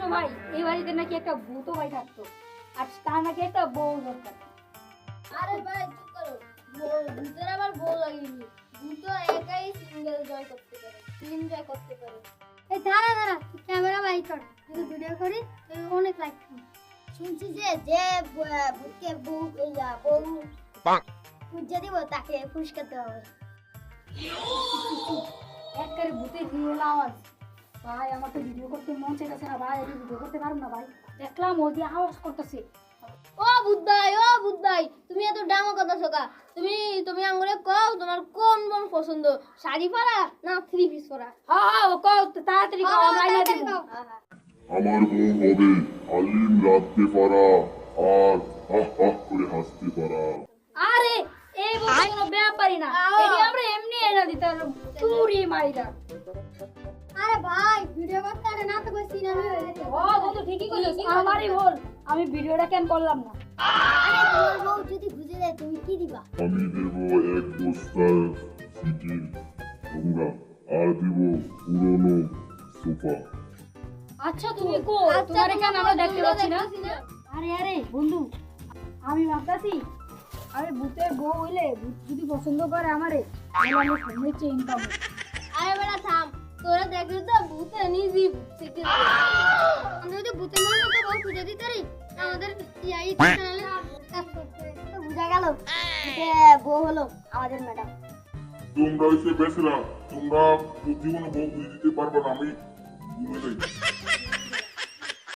শুনছো ভাই? এই বাড়িতে নাকি একটা ভূত ভাই থাকতো। আর তার নাকি একটা বউ দরকার। আরে ভাই চুপ করো? ভূতের আবার বউ লাগেনি। ভূত একাই সিঙ্গেল জয় করতে পারে। টিম জয় করতে পারে। এই দাঁড়া দাঁড়া ক্যামেরা বাই কর যদি ভিডিও করি তো অনেক লাইক শুনছি যে যে ভূতকে বউ বউ পূজা দিব তাকে পুরস্কার দেওয়া হবে। একবারে ভূতের রিয়েল আওয়াজ। ভাই আমার তো ভিডিও করতে মন চাইতেছে না ভাই আমি ভিডিও করতে পারব না ভাই। দেখলাম ও দিয়ে আওয়াজ করতেছে। ও বুদ্ধাই ও বুদ্ধাই তুমি এত ডাঙর কথা শোকা তুমি তুমি আঙ্গুরে কও তোমার কোন বোন পছন্দ শাড়ি পরা না থ্রি পিস পরা? হ্যাঁ হ্যাঁ ও কও তাড়াতাড়ি কও আমরা আইনা দিব আমার বউ হবে হালিম রাখতে পারা আর হা হা করে হাসতে পারা। আরে এই বলতে কোনো ব্যাপারই না। এটি আমরা এনে দিতাম চুরি মাইরা। আরে ভাই ভিডিও করতে আরে না তো কই সিনেমা হয়ে গেছে ও বন্ধু ঠিকই কইছিস আমারই ভুল। আমি ভিডিওটা কেন করলাম না? আরে তোমার বউ যদি বুঝে দেয় তুমি কি দিবা? আমি দেব এক বস্তার চিকেন তোমরা আর দেব পুরনো সোফা। আচ্ছা তুমি কো তোমার এখানে আমরা দেখতে পাচ্ছি না। আরে আরে বন্ধু আমি ভাবতাছি আমি ভূতের বউ হইলে ভূত যদি পছন্দ করে আমারে তাহলে আমি সামনে চেয়ে ইনকাম আরে বেটা থাম তোরা দেখলি তো ভূতে নিজে থেকে আমরা যদি ভূতের মন মতো বউ খুঁজে দিতে পারি আমাদের ইয়াই চ্যানেলে তো বুঝা গেল যে বউ হলো আমাদের ম্যাডাম তোমরা হচ্ছে বেসরা তোমরা জীবনে বউ বুঝে দিতে পারবে না আমি বলে দেই